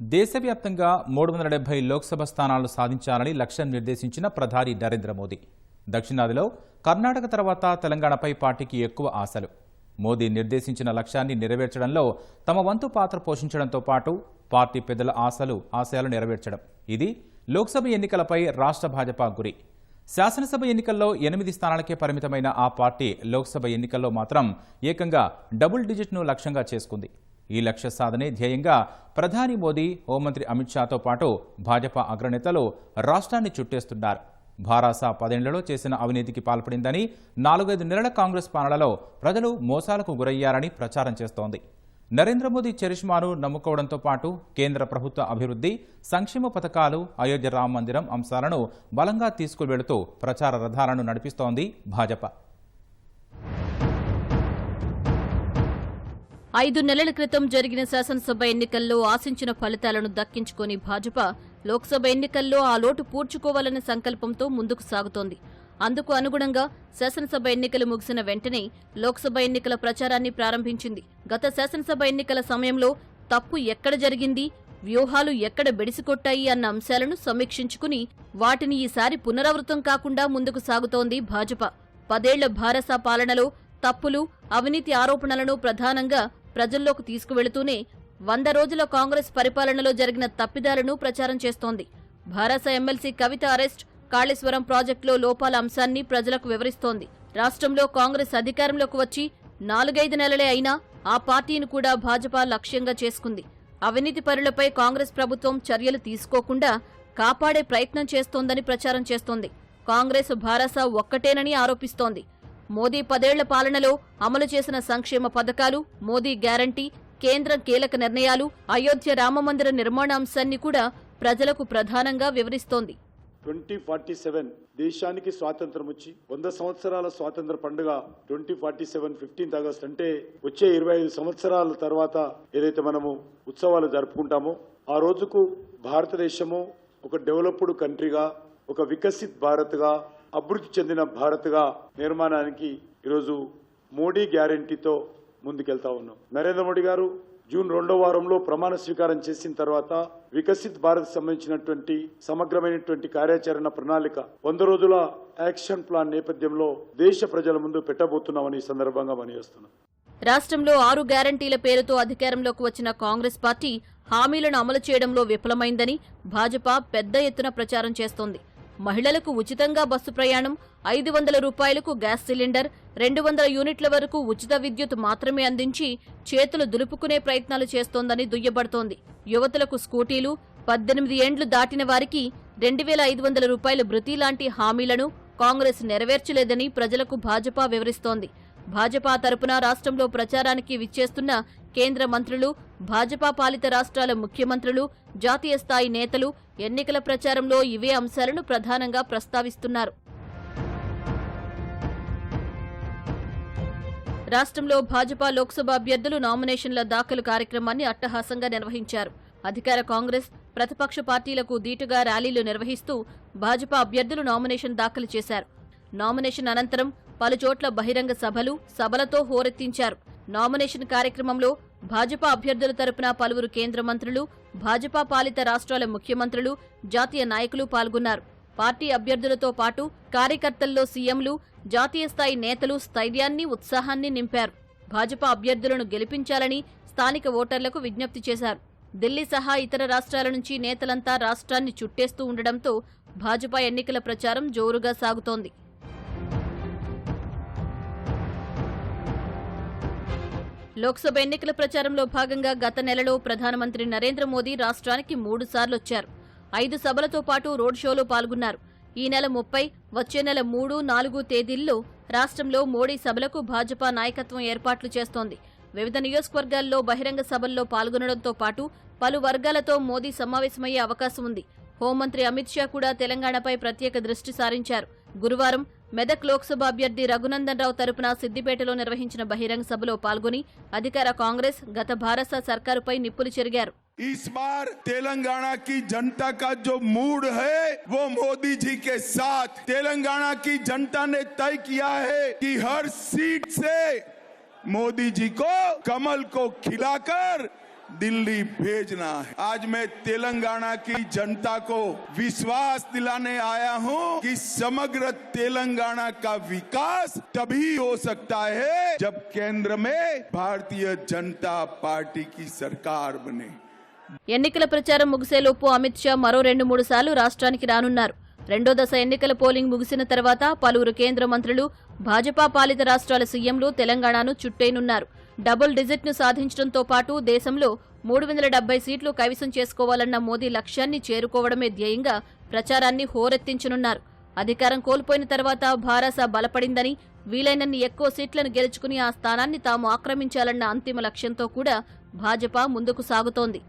దేశవ్యాప్తంగా మూడు వందల డెబ్బై లోక్సభ స్థానాలు సాధించాలని లక్ష్యం నిర్దేశించిన ప్రధాని నరేంద్ర మోదీ. దక్షిణాదిలో కర్ణాటక తర్వాత తెలంగాణపై పార్టీకి ఎక్కువ ఆశలు. మోదీ నిర్దేశించిన లక్ష్యాన్ని నెరవేర్చడంలో తమ వంతు పాత్ర పోషించడంతో పాటు పార్టీ పెద్దల ఆశలు ఆశయాలు నెరవేర్చడం. ఇది లోక్సభ ఎన్నికలపై రాష్ట్ర భాజపా గురి. శాసనసభ ఎన్నికల్లో ఎనిమిది స్థానాలకే పరిమితమైన ఆ పార్టీ లోక్సభ ఎన్నికల్లో మాత్రం ఏకంగా డబుల్ డిజిట్ను లక్ష్యంగా చేసుకుంది. ఈ లక్ష్య సాధనే ధ్యేయంగా ప్రధాని మోదీ హోంమంత్రి అమిత్ షాతో పాటు భాజపా అగ్రనేతలు రాష్ట్రాన్ని చుట్టేస్తున్నారు. భారాసా పదేళ్ళలో చేసిన అవినీతికి పాల్పడిందని నాలుగైదు నెలల కాంగ్రెస్ పాలనలో ప్రజలు మోసాలకు గురయ్యారని ప్రచారం చేస్తోంది. నరేంద్ర మోదీ చరిష్మాను నమ్ముకోవడంతో పాటు కేంద్ర ప్రభుత్వ అభివృద్ధి సంక్షేమ పథకాలు అయోధ్య రామ మందిరం అంశాలను బలంగా తీసుకువెళుతూ ప్రచార రథాలను నడిపిస్తోంది భాజపా. ఐదు నెలల క్రితం జరిగిన శాసనసభ ఎన్నికల్లో ఆశించిన ఫలితాలను దక్కించుకొని భాజపా లోక్సభ ఎన్నికల్లో ఆ లోటు పూడ్చుకోవాలనే సంకల్పంతో ముందుకు సాగుతోంది. అందుకు అనుగుణంగా శాసనసభ ఎన్నికలు ముగిసిన వెంటనే లోక్సభ ఎన్నికల ప్రచారాన్ని ప్రారంభించింది. గత శాసనసభ ఎన్నికల సమయంలో తప్పు ఎక్కడ జరిగింది వ్యూహాలు ఎక్కడ బెడిసికొట్టాయి అన్న అంశాలను సమీక్షించుకుని వాటిని ఈసారి పునరావృతం కాకుండా ముందుకు సాగుతోంది భాజపా. పదేళ్ళ భారస పాలనలో తప్పులు అవినీతి ఆరోపణలను ప్రధానంగా ప్రజల్లోకి తీసుకువెళుతూనే వంద రోజుల కాంగ్రెస్ పరిపాలనలో జరిగిన తప్పిదాలను ప్రచారం చేస్తోంది. భారస ఎమ్మెల్సీ కవిత అరెస్ట్ కాళేశ్వరం ప్రాజెక్టులో లోపాల అంశాన్ని ప్రజలకు వివరిస్తోంది. రాష్ట్రంలో కాంగ్రెస్ అధికారంలోకి వచ్చి నాలుగైదు నెలలే అయినా ఆ పార్టీని కూడా భాజపా లక్ష్యంగా చేసుకుంది. అవినీతి పరులపై కాంగ్రెస్ ప్రభుత్వం చర్యలు తీసుకోకుండా కాపాడే ప్రయత్నం చేస్తోందని ప్రచారం చేస్తోంది. కాంగ్రెస్ భారస ఒక్కటేనని ఆరోపిస్తోంది. మోదీ పదేళ్ళ పాలనలో అమలు చేసిన సంక్షేమ పథకాలు మోదీ గ్యారంటీ కేంద్ర కీలక నిర్ణయాలు అయోధ్య రామమందిర నిర్మాణాంశాన్ని కూడా ప్రజలకు ప్రధానంగా వివరిస్తోంది. ట్వంటీ ఫార్టీ సెవెన్ దేశానికి స్వాతంత్రం వచ్చి వంద సంవత్సరాల స్వాతంత్ర పండుగ twenty forty seven fifteenth August అంటే వచ్చే ఇరవై ఐదు సంవత్సరాల తర్వాత ఏదైతే మనము ఉత్సవాలు జరుపుకుంటామో ఆ రోజుకు భారతదేశము ఒక డెవలప్డ్ కంట్రీగా ఒక వికసిత్ భారత్గా అభివృద్ధి చెందిన భారత్గా నిర్మాణానికి ఈరోజు మోడీ గ్యారంటీతో ముందుకెళ్తా ఉన్నాం. నరేంద్ర మోడీ గారు జూన్ రెండో వారంలో ప్రమాణ స్వీకారం చేసిన తర్వాత వికసిత్ భారత్ సంబంధించినటువంటి సమగ్రమైనటువంటి కార్యాచరణ ప్రణాళిక వంద రోజుల యాక్షన్ ప్లాన్ నేపథ్యంలో దేశ ప్రజల ముందు పెట్టబోతున్నామని ఈ సందర్భంగా మనయేస్తున్నాం. రాష్ట్రంలో ఆరు గ్యారంటీల పేరుతో అధికారంలోకి వచ్చిన కాంగ్రెస్ పార్టీ హామీలను అమలు చేయడంలో విఫలమైందని భాజపా పెద్ద ఎత్తున ప్రచారం చేస్తోంది. మహిళలకు ఉచితంగా బస్సు ప్రయాణం ఐదు వందల రూపాయలకు గ్యాస్ సిలిండర్ రెండు వందల యూనిట్ల వరకు ఉచిత విద్యుత్ మాత్రమే అందించి చేతులు దులుపుకునే ప్రయత్నాలు చేస్తోందని దుయ్యబడుతోంది. యువతులకు స్కూటీలు పద్దెనిమిది ఏండ్లు దాటిన వారికి రెండు వేల ఐదు వందల రూపాయల భృతి లాంటి హామీలను కాంగ్రెస్ నెరవేర్చలేదని ప్రజలకు భాజపా వివరిస్తోంది. భాజపా తరపున రాష్ట్రంలో ప్రచారానికి విచ్చేస్తున్న కేంద్ర మంత్రులు భాజపా పాలిత రాష్ట్రాల ముఖ్యమంత్రులు జాతీయ స్థాయి నేతలు ఎన్నికల ప్రచారంలో ఇవే అంశాలను ప్రధానంగా ప్రస్తావిస్తున్నారు. రాష్ట్రంలో భాజపా లోక్సభ అభ్యర్థులు నామినేషన్ల దాఖలు కార్యక్రమాన్ని అట్టహాసంగా నిర్వహించారు. అధికార కాంగ్రెస్ ప్రతిపక్ష పార్టీలకు దీటుగా ర్యాలీలు నిర్వహిస్తూ భాజపా అభ్యర్థులు నామినేషన్ దాఖలు చేశారు. నామినేషన్ అనంతరం పలుచోట్ల బహిరంగ సభలు సభలతో హోరెత్తించారు. నామినేషన్ కార్యక్రమంలో భాజపా అభ్యర్థుల తరపున పలువురు కేంద్ర మంత్రులు భాజపా పాలిత రాష్ట్రాల ముఖ్యమంత్రులు జాతీయ నాయకులు పాల్గొన్నారు. పార్టీ అభ్యర్థులతో పాటు కార్యకర్తల్లో సీఎంలు జాతీయ స్థాయి నేతలు స్థైర్యాన్ని ఉత్సాహాన్ని నింపారు. భాజపా అభ్యర్థులను గెలిపించాలని స్థానిక ఓటర్లకు విజ్ఞప్తి చేశారు. ఢిల్లీ సహా ఇతర రాష్ట్రాల నుంచి నేతలంతా రాష్ట్రాన్ని చుట్టేస్తూ ఉండడంతో భాజపా ఎన్నికల ప్రచారం జోరుగా సాగుతోంది. లోక్సభ ఎన్నికల ప్రచారంలో భాగంగా గత నెలలో ప్రధానమంత్రి నరేంద్ర మోదీ రాష్ట్రానికి మూడు సార్లొచ్చారు. ఐదు సభలతో పాటు రోడ్ షోలో పాల్గొన్నారు. ఈ నెల ముప్పై వచ్చే నెల మూడు నాలుగు తేదీల్లో రాష్ట్రంలో మోడీ సభలకు భాజపా నాయకత్వం ఏర్పాట్లు చేస్తోంది. వివిధ నియోజకవర్గాల్లో బహిరంగ సభల్లో పాల్గొనడంతో పాటు పలు వర్గాలతో మోదీ సమావేశమయ్యే అవకాశం ఉంది. హోంమంత్రి అమిత్ షా కూడా తెలంగాణపై ప్రత్యేక దృష్టి సారించారు. గురువారం మెదక్ లోక్సభ అభ్యర్థి రఘునందన్ రావు తరపున సిద్దిపేటలో నిర్వహించిన బహిరంగ సభలో పాల్గొని అధికార కాంగ్రెస్ గత భారత సర్కారుపై నిప్పులు చెరిగారు इस बार तेलंगाना की जनता का जो मूड है वो मोदी जी के साथ तेलंगाना की जनता ने तय किया है कि हर सीट से मोदी जी को कमल को खिलाकर दिल्ली भेजना है आज मैं तेलंगाना की जनता को विश्वास दिलाने आया हूं कि समग्र तेलंगाना का विकास तभी हो सकता है जब केंद्र में भारतीय जनता पार्टी की सरकार बने ఎన్నికల ప్రచారం ముగిసేలోపు అమిత్ షా మరో రెండు మూడు సార్లు రాష్ట్రానికి రానున్నారు రెండో దశ ఎన్నికల పోలింగ్ ముగిసిన తర్వాత పలువురు కేంద్ర మంత్రులు భాజపా పాలిత రాష్ట్రాల సీఎంలు తెలంగాణను చుట్టేనున్నారు డబుల్ డిజిట్ను సాధించడంతో పాటు దేశంలో మూడు వందల డెబ్బై సీట్లు కైవసం చేసుకోవాలన్న మోదీ లక్ష్యాన్ని చేరుకోవడమే ధ్యేయంగా ప్రచారాన్ని హోరెత్తించనున్నారు. అధికారం కోల్పోయిన తర్వాత భారస బలపడిందని వీలైనన్ని ఎక్కువ సీట్లను గెలుచుకుని ఆ స్థానాన్ని తాము ఆక్రమించాలన్న అంతిమ లక్ష్యంతో కూడా భాజపా ముందుకు సాగుతోంది.